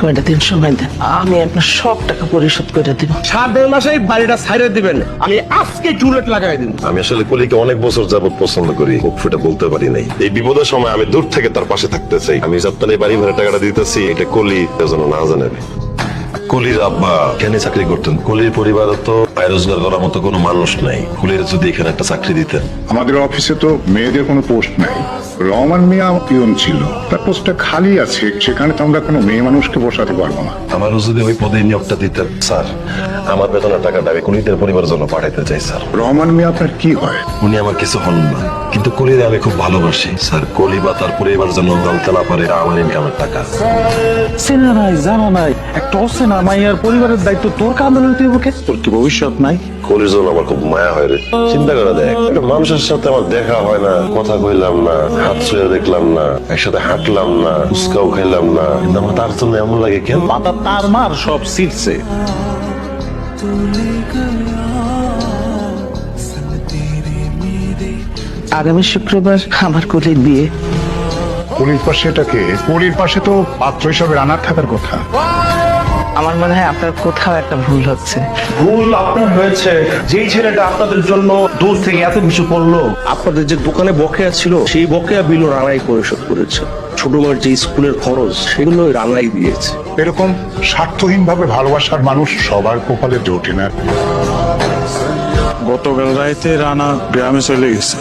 কয়টা দিন সময় দেন। আমি আপনার সব টাকা পরিশোধ করে দিব। সাত দেড় মাসে এই বাড়িটা ছাইরে দিবেন। আমি আজকে চুলেট লাগাই দিন আমি আসলে কলিকে অনেক বছর যাবত পছন্দ করি মুখ ফুটে বলতে পারি নাই। এই বিপদের সময় আমি দূর থেকে তার পাশে থাকতে চাই। আমি সপ্তাহে এই বাড়ি ভাড়া টাকাটা দিতেছি এটা কলি যেন না জানে। কলির আব্বা এখানে চাকরি করতেন। কলির পরিবারে তো আয় রোজগার করার মতো কোনো মানুষ নাই। কলির যদি এখানে একটা চাকরি দিতেন। আমাদের অফিসে তো মেয়েদের কোনো পোস্ট নাই। রহমান মিয়া পিয়ন ছিল। তার পোস্টটা খালি আছে। সেখানে তো আমরা কোনো মেয়ে মানুষকে বসাতে পারব না। আমারও যদি ওই পদে নিয়োগটা দিতেন স্যার আমার বেতনের টাকাটা আমি কলিদের পরিবারের জন্য পাঠাইতে চাই স্যার। রহমান মিয়া আপনার কি হয়? উনি আমার কিছু হন না। কিন্তু কলিরে আমি খুব ভালোবাসি স্যার। কলি বা তার পরিবার যেন জানতে না পারে আমার ইনকামের টাকা। চেনা নাই জানা নাই। একটা অচেনা মাইয়ার পরিবারের দায়িত্ব তোর কাঁধে লইতে হবে তোর কি ভবিষ্যৎ নাই? কলির জন্য আমার খুব মায়া হয় রে। চিন্তা করে দেখ একটা মানুষের সাথে আমার দেখা হয় না কথা কইলাম না হাত ছুঁয়ে দেখলাম না একসাথে হাঁটলাম না উস্কাও খাইলাম না। কিন্তু আমার তার জন্য এমন লাগে কেন? মাথা তার মার সব ছিটছে আগামী শুক্রবার আমার কোলের বিয়ে কলির পাশে এটাকে কলির পাশে তো পাত্র হিসাবে রানার থাকার কথা। আমার মনে হয় আপনার কোথাও একটা ভুল হচ্ছে। ভুল আপনার হয়েছে। যেই ছেলেটা আপনাদের জন্য দূর থেকে এত কিছু করল আপনাদের যে দোকানে বকেয়া ছিল সেই বকেয়া বিল রানাই পরিশোধ করেছে। ছোট মার যে স্কুলের খরচ সেগুলো রানাই দিয়েছে। এরকম স্বার্থহীন ভাবে ভালোবাসার মানুষ সবার কপালে জোটে না। গতকাল রাইতে রানা গ্রামে চলে গেছে।